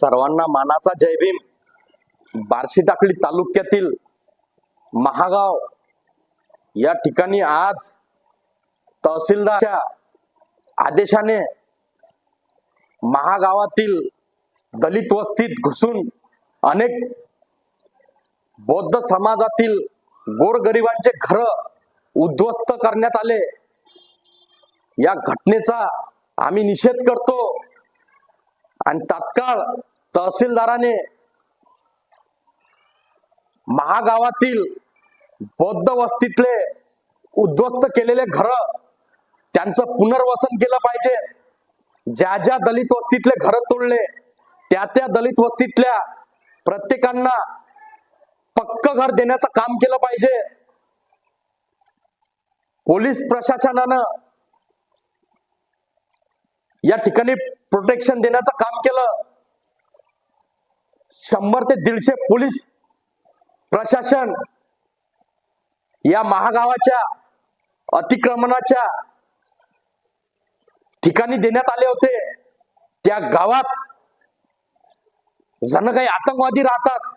सर्वांना मानाचा जयभीम बार्शी टाकळी तालुक्यातील महागाव. या ठिकाणी आज तहसीलदारच्या आदेशाने महागावातील दलित वस्तीत घुसून अनेक बौद्ध समाजातील गोरगरिबांचे घर उद्ध्वस्त करण्यात आले. या घटनेचा आम्ही निषेध करतो. आणि तात्काळ तहसीलदाराने महागावातील बौद्ध वस्तीतले उद्ध्वस्त केलेले घर त्यांचं पुनर्वसन केलं पाहिजे. ज्या ज्या दलित वस्तीतले घर तोडले त्या त्या दलित वस्तीतल्या प्रत्येकांना पक्क घर देण्याचं काम केलं पाहिजे. पोलीस प्रशासनानं या ठिकाणी प्रोटेक्शन देण्याचं काम केलं. शंभर ते दीडशे पोलीस प्रशासन या महागावाच्या अतिक्रमणाच्या ठिकाणी देण्यात आले होते. त्या गावात जण काही आतंकवादी राहतात.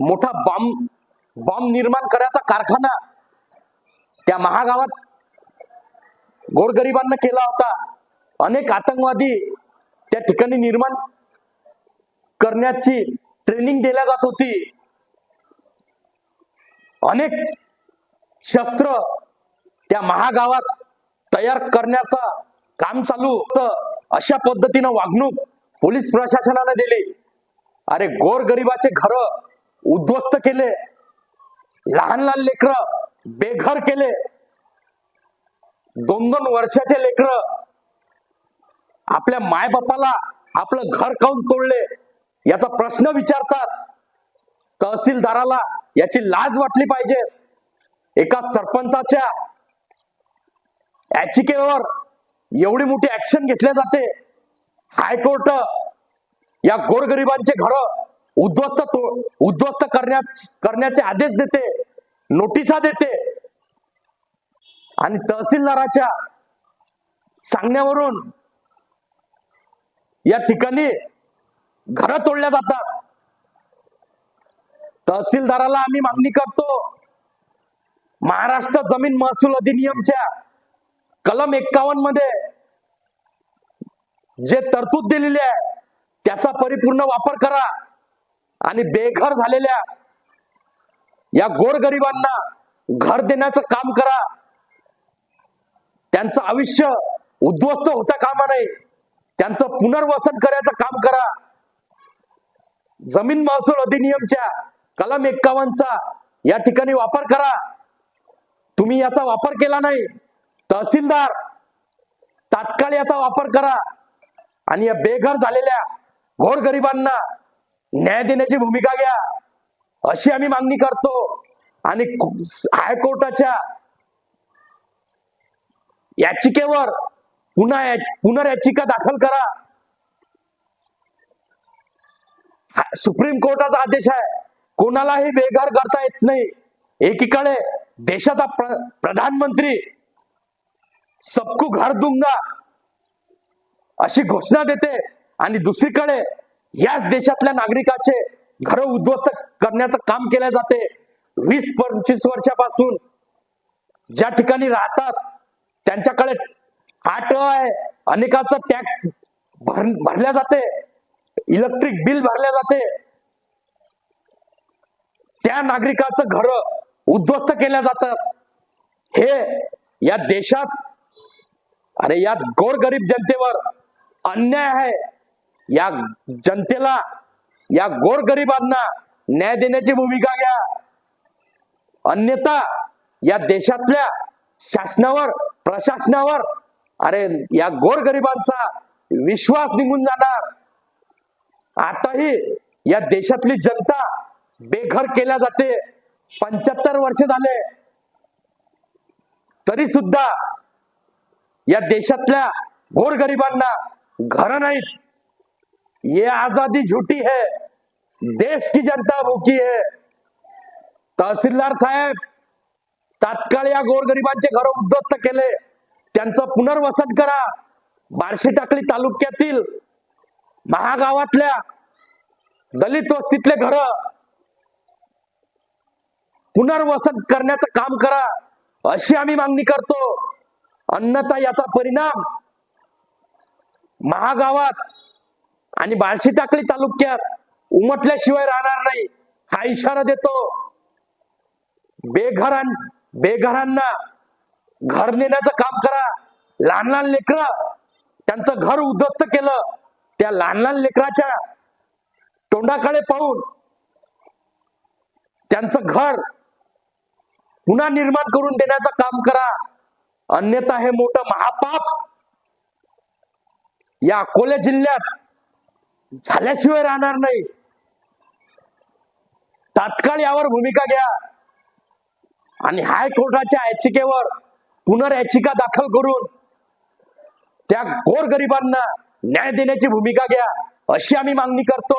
मोठा बॉम्ब बॉम्ब निर्माण करायचा कारखाना त्या महागावात गोरगरिबांना केला होता. अनेक आतंकवादी त्या ठिकाणी निर्माण करण्याची ट्रेनिंग दिल्या जात होती. अनेक शस्त्र त्या महागावात तयार करण्याचा काम चालू होतं. अशा पद्धतीनं वागणूक पोलीस प्रशासनाने दिली. अरे गोरगरिबाचे घर उद्ध्वस्त केले. लहान लहान लेकर बेघर केले. दोन दोन वर्षाचे लेकर आपल्या मायबापाला आपलं घर काऊन तोडले? याचा प्रश्न विचारतात. तहसीलदाराला याची लाज वाटली पाहिजे. एका सरपंचाच्या याचिकेवर एवढी मोठी ऍक्शन घेतल्या जाते. हायकोर्ट या गोरगरिबांचे घर उद्ध्वस्त उद्ध्वस्त करण्या करण्याचे आदेश देते नोटिसा देते. आणि तहसीलदाराच्या सांगण्यावरून या ठिकाणी घर तोडल्या जातात. तहसीलदाराला आम्ही मागणी करतो महाराष्ट्र जमीन महसूल अधिनियमच्या कलम एक्कावन्नमध्ये जे तरतूद दिलेली आहे त्याचा परिपूर्ण वापर करा आणि बेघर झालेल्या या गोरगरिबांना घर देण्याचं काम करा. त्यांचं आयुष्य उद्ध्वस्त होता कामा नये. त्यांचं पुनर्वसन करायचं काम करा. जमीन महसूल अधिनियमच्या कलम एक्कावनचा या ठिकाणी वापर करा. तुम्ही याचा वापर केला नाही तहसीलदार तात्काळ याचा वापर करा. आणि या बेघर झालेल्या गोरगरिबांना न्याय देण्याची भूमिका घ्या. अशी आम्ही मागणी करतो. आणि हायकोर्टाच्या याचिकेवर पुन्हा पुनर्याचिका दाखल करा हा- सुप्रीम कोर्टाचा आदेश आहे. कोणालाही बेघर करता येत नाही. एकीकडे देशाचा प्र- प्रधानमंत्री सबको घर दुंगा अशी घोषणा देते आणि दुसरीकडे याच देशातल्या नागरिकाचे घर उद्ध्वस्त करण्याचं काम केले जाते. वीस पंचवीस वर्षापासून ज्या ठिकाणी राहतात त्यांच्याकडे आट आहे. अनेकाचा टॅक्स भर भरल्या जाते. इलेक्ट्रिक बिल भरल्या जाते. त्या नागरिकाचं घर उद्ध्वस्त केल्या जातात. हे या देशात अरे या गोरगरीब जनतेवर अन्याय आहे. या जनतेला या गोरगरिबांना न्याय देण्याची भूमिका घ्या. अन्यथा या देशातल्या शासनावर प्रशासनावर अरे या गोरगरिबांचा विश्वास निघून जाणार. आताही या देशातली जनता बेघर केल्या जाते. पंच्याहत्तर वर्ष झाले. तरी सुद्धा या देशातल्या गोरगरिबांना घर नाहीत. ये आजादी झुटी है देश की जनता भूकी है. तहसीलदार साहेब तात्काळ या गोरगरिबांचे घर उद्ध्वस्त केले. त्यांचं पुनर्वसन करा. बार्शी टाकळी तालुक्यातील महागावातल्या दलित वस्तीतले घर पुनर्वसन करण्याचं काम करा अशी आम्ही मागणी करतो. अन्यथा याचा परिणाम महागावात आणि बार्शी टाकळी तालुक्यात उमटल्याशिवाय राहणार नाही हा इशारा देतो. बेघरां बेघरांना घर नेण्याचं काम करा. लहान लहान लेकर त्यांचं घर उद्ध्वस्त केलं. त्या लहान लहान लेकराच्या तोंडाकडे पाहून त्यांचं घर पुन्हा निर्माण करून देण्याचं काम करा. अन्यथा हे मोठं महापाप या अकोले जिल्ह्यात झाल्याशिवाय राहणार नाही. तात्काळ यावर भूमिका घ्या. आणि हायकोर्टाच्या याचिकेवर पुनर्याचिका दाखल करून त्या गोरगरिबांना न्याय देने की भूमिका घया अभी आम्ही मागणी करतो।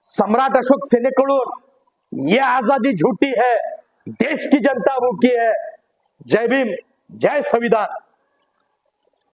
सम्राट अशोक सेने सेनेकडून ये आज़ादी झूठी है, देश की जनता भूखी है। जय भीम, जय संविधान।